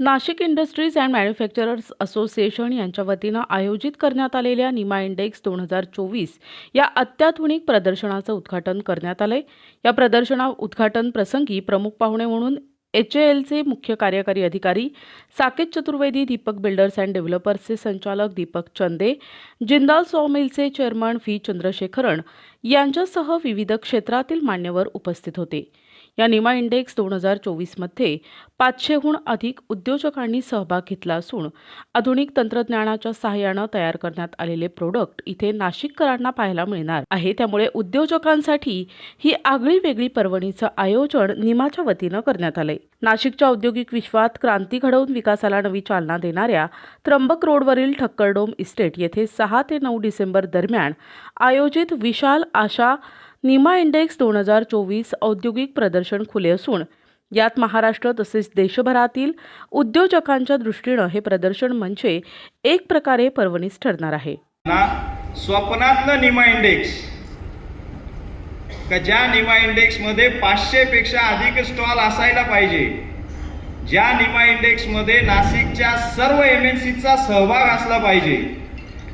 Nashik industries and manufacturers association यांच्या वतीनं आयोजित करण्यात आलेल्या निमा इंडेक्स दोन हजार चोवीस या अत्याधुनिक प्रदर्शनाचं उद्घाटन करण्यात आलंय. या प्रदर्शना उद्घाटन प्रसंगी प्रमुख पाहुणे म्हणून एच एलचे मुख्य कार्यकारी अधिकारी साकेत चतुर्वेदी दीपक बिल्डर्स अँड डेव्हलपर्सचे संचालक दीपक चंदे जिंदाल सॉमिलचे चेअरमन व्ही चंद्रशेखरन यांच्यासह विविध क्षेत्रातील मान्यवर उपस्थित होते. या निमा इंडेक्स दोन हजार चोवीसमध्ये पाचशेहून अधिक उद्योजकांनी सहभाग घेतला असून आधुनिक तंत्रज्ञानाच्या सहाय्यानं तयार करण्यात आलेले प्रोडक्ट इथे नाशिककरांना पाहायला मिळणार आहे. त्यामुळे उद्योजकांसाठी ही आगळी वेगळी पर्वणीचं आयोजन निमाच्या वतीनं करण्यात आलंय. नाशिकच्या औद्योगिक विश्वात क्रांती घडवून विकासाला नवी चालना देणाऱ्या त्र्यंबक रोडवरील ठक्करडोम इस्टेट येथे सहा ते नऊ डिसेंबर दरम्यान आयोजित विशाल आशा निमा इंडेक्स दोन हजार चोवीस औद्योगिक प्रदर्शन खुले असून यात महाराष्ट्र तसेच देशभरातील उद्योजकांच्या दृष्टीनं हे प्रदर्शन म्हणजे एक प्रकारे पर्वणीच ठरणार आहे. ना स्वप्नातलं निमा इंडेक्स. का ज्या निमा इंडेक्समध्ये पाचशे पेक्षा अधिक स्टॉल असायला पाहिजे ज्या निमा इंडेक्समध्ये नाशिकच्या सर्व एम एन सीचा सहभाग असला पाहिजे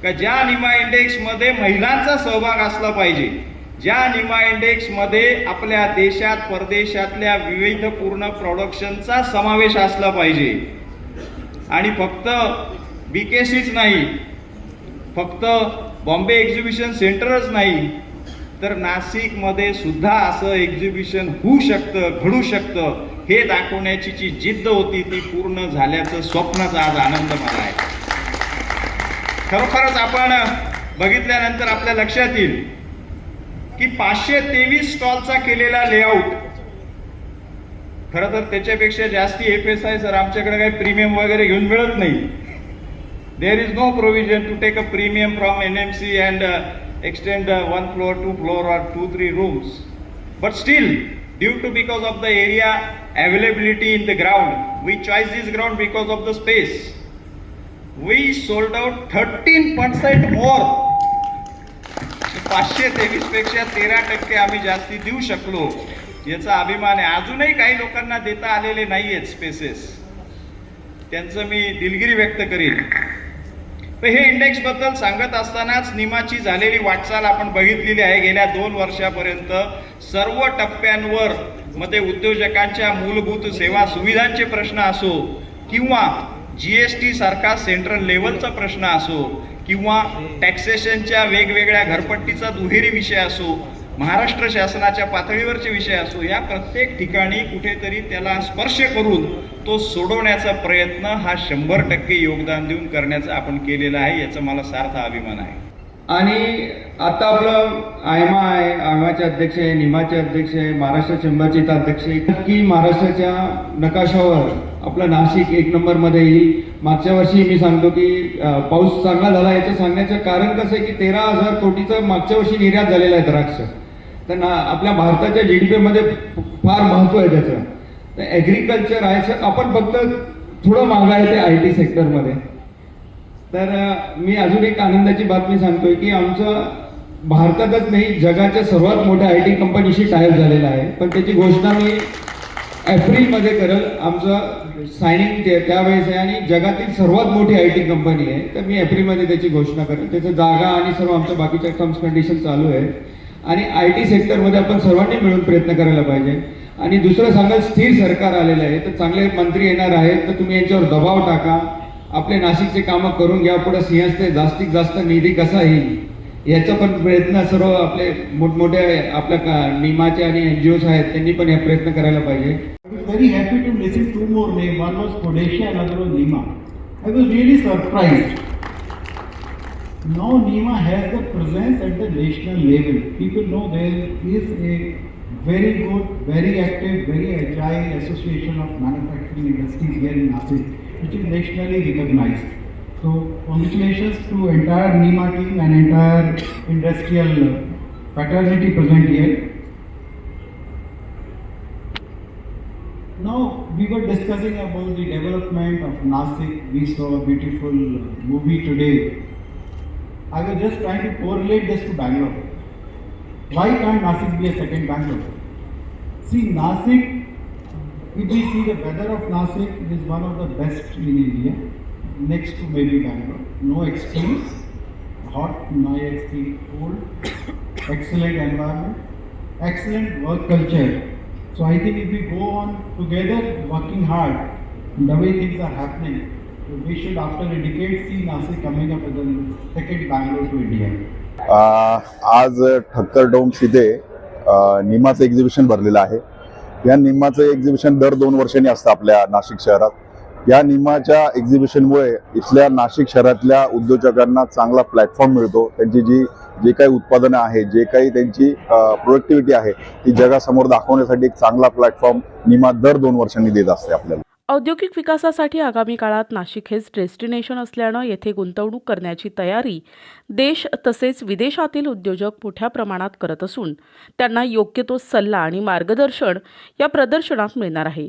का ज्या निमा इंडेक्समध्ये महिलांचा सहभाग असला पाहिजे ज्या निमा इंडेक्समध्ये आपल्या देशात परदेशातल्या विविध पूर्ण प्रोडक्शनचा समावेश असला पाहिजे. आणि फक्त बी केसीच नाही फक्त बॉम्बे एक्झिबिशन सेंटरच नाही तर नाशिकमध्ये सुद्धा असं एक्झिबिशन होऊ शकतं घडू शकतं हे दाखवण्याची जी जिद्द होती ती पूर्ण झाल्याचं स्वप्नाचा आज आनंद मला आहे. खरोखरच आपण बघितल्यानंतर आपल्या लक्षात येईल की पाचशे तेवीस स्टॉलचा केलेला लेआउट. खरं तर त्याच्यापेक्षा जास्ती एफ एस आय सर आमच्याकडे काही प्रीमियम वगैरे घेऊन मिळत नाही. There is no provision to take a premium from N M C and extend one floor two floor or two three rooms but still due to because of the area availability in the ground we choice this ground because of the space we sold out thirteen percent more पाचशे तेवीसपेक्षा तेरा टक्के आम्ही जास्ती देऊ शकलो. याचा अभिमान आहे. अजूनही काही लोकांना देता आलेले नाही आहेत स्पेसेस त्यांचं मी दिलगिरी व्यक्त करीन. तर हे इंडेक्सबद्दल सांगत असतानाच निमाची झालेली वाटचाल आपण बघितलेली आहे. गेल्या दोन वर्षापर्यंत सर्व टप्प्यांवर मध्ये उद्योजकांच्या मूलभूत सेवा सुविधांचे प्रश्न असो किंवा जी एस टी सारखा सेंट्रल लेवलचा प्रश्न असो किंवा टॅक्सेशनच्या वेगवेगळ्या घरपट्टीचा दुहेरी विषय असो महाराष्ट्र शासनाच्या पातळीवरचे विषय असो या प्रत्येक ठिकाणी कुठेतरी त्याला स्पर्श करून तो सोडवण्याचा प्रयत्न हा शंभर टक्के योगदान देऊन करण्याचा आपण केलेला आहे याचा मला सार्थ अभिमान आहे. आणि आता आपलं आयमा आहे आयमाचे अध्यक्ष आहे निमाचे अध्यक्ष आहे महाराष्ट्र चेंबरचे इथं अध्यक्ष आहे की महाराष्ट्राच्या नकाशावर आपलं नाशिक एक नंबरमध्ये येईल. मागच्या वर्षी मी सांगतो की पाऊस चांगला झाला याचं सांगण्याचं कारण कसं आहे की तेरा हजार कोटीचं मागच्या वर्षी निर्यात झालेलं आहे द्राक्ष. तर ना आपल्या भारताच्या जी डी पीमध्ये फार महत्त्व आहे त्याचं. तर ॲग्रिकल्चर आहे सर आपण फक्त थोडं मागं आहे ते आय टी सेक्टरमध्ये तर मी अजून एक आनंदाची बातमी सांगतोय की आमचं भारतातच नाही जगाच्या सर्वात मोठ्या आय टी कंपनीशी टायप झालेला आहे. पण त्याची घोषणा मी एप्रिलमध्ये करेल. आमचं सायनिंग ते त्यावेळेस आहे आणि जगातील सर्वात मोठी आय टी कंपनी आहे. तर मी एप्रिलमध्ये त्याची घोषणा करेल. त्याचं जागा आणि सर्व आमच्या बाकीच्या टर्म्स कंडिशन चालू आहे आणि आय टी सेक्टरमध्ये आपण सर्वांनी मिळून प्रयत्न करायला पाहिजे. आणि दुसरं सांगाल स्थिर सरकार आलेलं आहे. तर चांगले मंत्री येणार आहेत. तर तुम्ही यांच्यावर दबाव टाका. अपने नाशिक से काम कर पुढे सिंहस्ते जास्तीत जास्त निधि कसा ही प्रयत्न सर्व अपने मोटमोटे अपने निमा निमाचे आणि एन जी ओज प्रयत्न करायला पाहिजे. Very happy to receive two more name one was Codissia other was NIMA I was really surprise no NIMA has the presence at the national level people know there is a good of manufacturing industries in which is nationally recognized. So congratulations to entire Nima team and entire industrial fraternity present here. Now, we were discussing about the development of Nasik. We saw a beautiful movie today. I was just trying to correlate this to Bangalore. Why can't Nasik be a second Bangalore? See, Nasik If we see the weather of Nasik, it is one of the best in India, next to maybe Bangalore. No extremes, hot, no extreme cold, excellent environment, excellent work culture. So I think if we go on together working hard, the way things are happening, we should after a decade see Nasik coming up as the second Bangalore to India. आ, आज ठक्कर डोम्स इथे आ, निमाचं exhibition भरलेलं आहे या निम्माचं exhibition दर दोन वर्षांनी असतं आपल्या नाशिक शहरात. या निमाच्या एक्झिबिशनमुळे इथल्या नाशिक शहरातल्या उद्योजकांना चांगला प्लॅटफॉर्म मिळतो. त्यांची जी जे काही उत्पादनं आहे जे काही त्यांची प्रोडक्टिव्हिटी आहे ती जगासमोर दाखवण्यासाठी एक चांगला प्लॅटफॉर्म निमा दर दोन वर्षांनी देत असते आपल्याला. औद्योगिक विकासासाठी आगामी काळात नाशिक हेच डेस्टिनेशन असल्यानं येथे गुंतवणूक करण्याची तयारी देश तसेच विदेशातील उद्योजक मोठ्या प्रमाणात करत असून त्यांना योग्य तो सल्ला आणि मार्गदर्शन या प्रदर्शनात मिळणार आहे.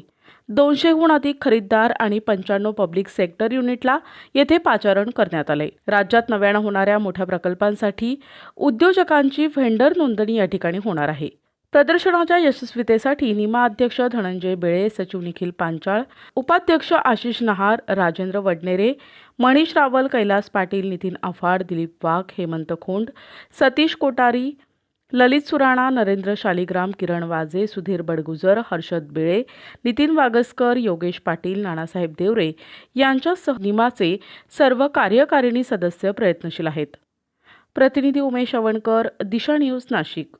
दोनशेहून अधिक खरीददार आणि पंच्याण्णव पब्लिक सेक्टर युनिटला येथे पाचारण करण्यात आले राज्यात नव्यानं होणाऱ्या मोठ्या प्रकल्पांसाठी उद्योजकांची व्हेंडर नोंदणी या ठिकाणी होणार आहे. प्रदर्शनाच्या यशस्वीतेसाठी निमा अध्यक्ष धनंजय बेळे सचिव निखिल पांचाळ उपाध्यक्ष आशिष नहार राजेंद्र वडनेरे मनीष रावल कैलास पाटील नितीन आफाड दिलीप वाघ हेमंत खोंड सतीश कोटारी ललित सुराणा नरेंद्र शालिग्राम किरण वाजे सुधीर बडगुजर हर्षद बेळे नितीन वागसकर योगेश पाटील नानासाहेब देवरे यांच्यासह निमाचे सर्व कार्यकारिणी सदस्य प्रयत्नशील आहेत. प्रतिनिधी उमेश अवणकर दिशा न्यूज नाशिक.